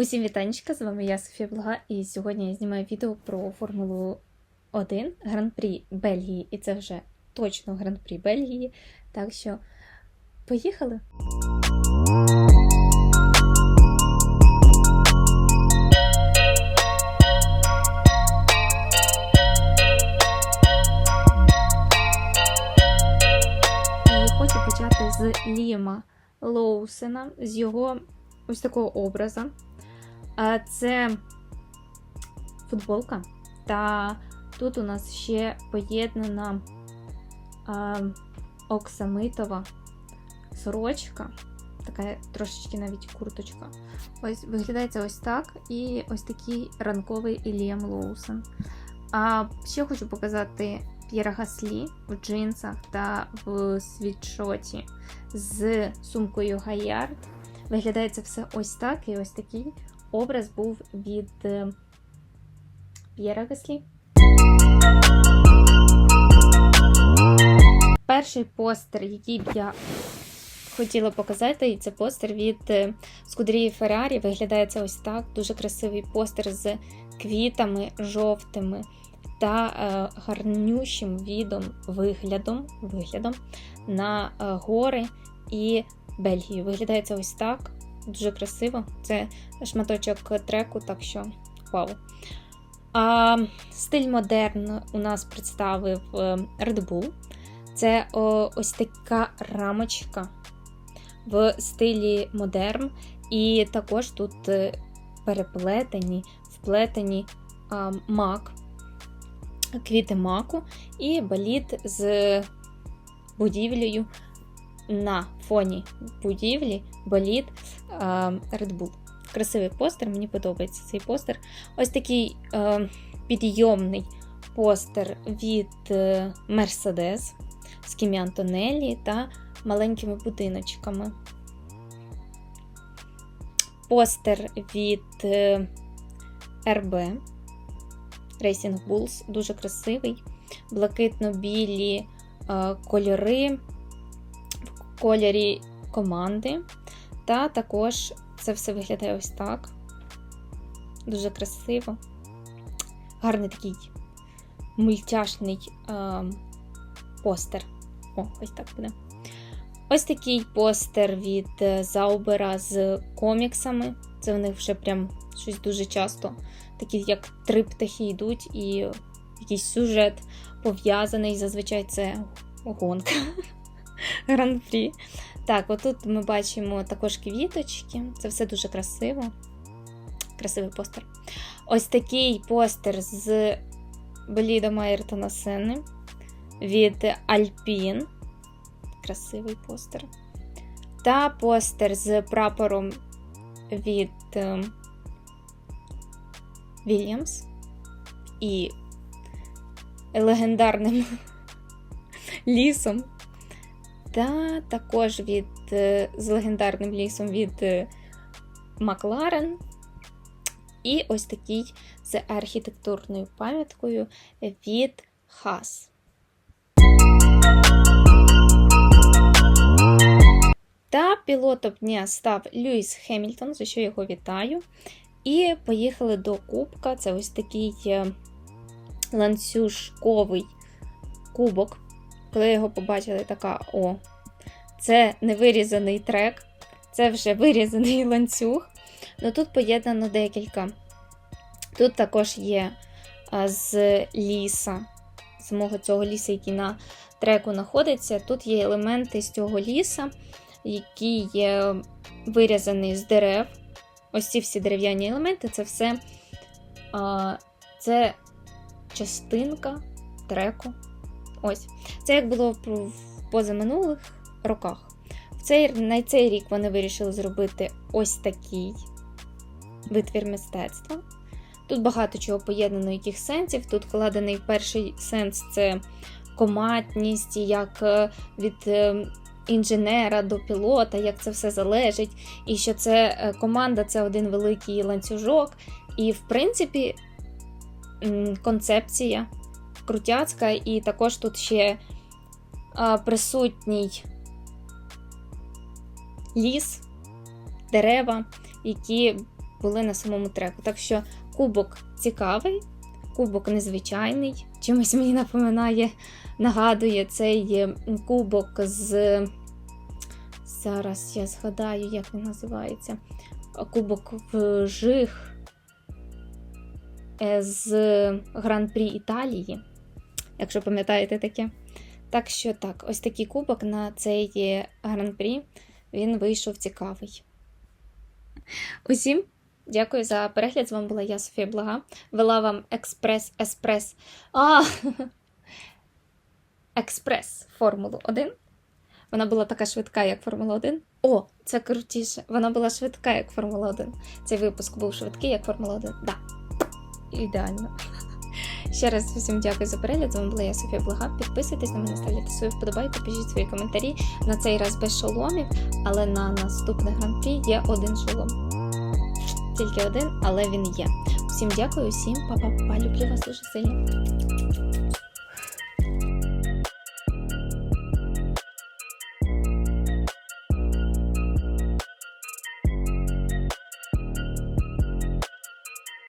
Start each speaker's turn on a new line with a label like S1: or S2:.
S1: Усім вітанечка, з вами я Софія Блага, і сьогодні я знімаю відео про Формулу 1 Гран-прі Бельгії, і це вже точно Гран-прі Бельгії. Так що поїхали! І хочу почати з Ліма Лоусена, з його ось такого образа. Це футболка. Та тут у нас ще поєднана оксамитова сорочка. Така трошечки навіть курточка. Ось виглядає це ось так. І ось такий ранковий Іліам Лоусен. А ще хочу показати П'єра Гаслі в джинсах та в світшоті з сумкою Гаярд. Виглядає це все ось так, і ось такий образ був від е, П'єра Гаслі. Перший постер, який б я хотіла показати, і це постер від е, Скудерії Феррарі. Виглядає це ось так. Дуже красивий постер з квітами жовтими та е, гарнющим відом, виглядом, виглядом на гори і Бельгію. Виглядає це ось так. Дуже красиво. Це шматочок треку, так що вау. А, Стиль модерн у нас представив е, Red Bull. Це ось така рамочка в стилі модерн. І також тут е, переплетені, вплетені мак, квіти маку і баліт з будівлею на фоні будівлі боліт Red Bull. Красивий постер, мені подобається цей постер. Ось такий е, підйомний постер від е, Mercedes з Кімі Антонелі та маленькими будиночками. Постер від е, RB Racing Bulls, дуже красивий, блакитно-білі е, кольори кольорі команди. Та також це все виглядає ось так. Дуже красиво. Гарний такий мультяшний е, постер. О, ось так буде. Ось такий постер від Заубера з коміксами. Це в них вже прям щось дуже часто. Такі, як три птахи йдуть, і якийсь сюжет пов'язаний. Зазвичай це гонка. Гран-прі. Так, отут ми бачимо також квіточки. Це все дуже красиво. Красивий постер. Ось такий постер з Боліда Майертона Сени від Альпін. Красивий постер. Та постер з прапором від Вільямс і легендарним лісом. Та також від, з легендарним лісом від Макларен. І ось такий з архітектурною пам'яткою від Хас. Та пілотом дня став Льюіс Хемільтон, за що його вітаю. І поїхали до Кубка. Це ось такий ланцюжковий кубок. Коли його побачила, така: о, це не вирізаний трек, це вже вирізаний ланцюг. Ну тут поєднано декілька. Тут також є з ліса, з мого цього ліса, який на треку знаходиться. Тут є елементи з цього ліса, який є вирізаний з дерев. Ось ці всі дерев'яні елементи це все це частинка треку. Ось. Це як було в позаминулих роках. В цей, На цей рік вони вирішили зробити ось такий витвір мистецтва. Тут багато чого поєднано, яких сенсів. Тут вкладений перший сенс це коматність, як від інженера до пілота, як це все залежить. І що це команда це один великий ланцюжок. І, в принципі, концепція крутяцька, і також тут ще присутній ліс, дерева, які були на самому треку. Так що кубок цікавий, кубок незвичайний. Чимось мені напоминає, нагадує цей е, кубок з. Зараз я згадаю, як він називається. Кубок в жих е, з Гран-прі Італії, якщо пам'ятаєте таке. Так що так, ось такий кубок на цей гран-прі він вийшов цікавий. Усім дякую за перегляд. З вами була я, Софія Блага. Вела вам експрес еспрес. А! Експрес Формулу 1. Вона була така швидка, як Формула 1. О, це крутіше. Вона була швидка, як Формула 1. Цей випуск був швидкий, як Формула 1. Да. Ідеально. Ще раз всім дякую за перегляд. З вами була я Софія Блага. Підписуйтесь на мене, ставте свої вподобайки, пишіть свої коментарі. На цей раз без шоломів, але на наступне гран-прі є один шолом. Тільки один, але він є. Всім дякую, всім па-па-па. Люблю вас дуже сильно.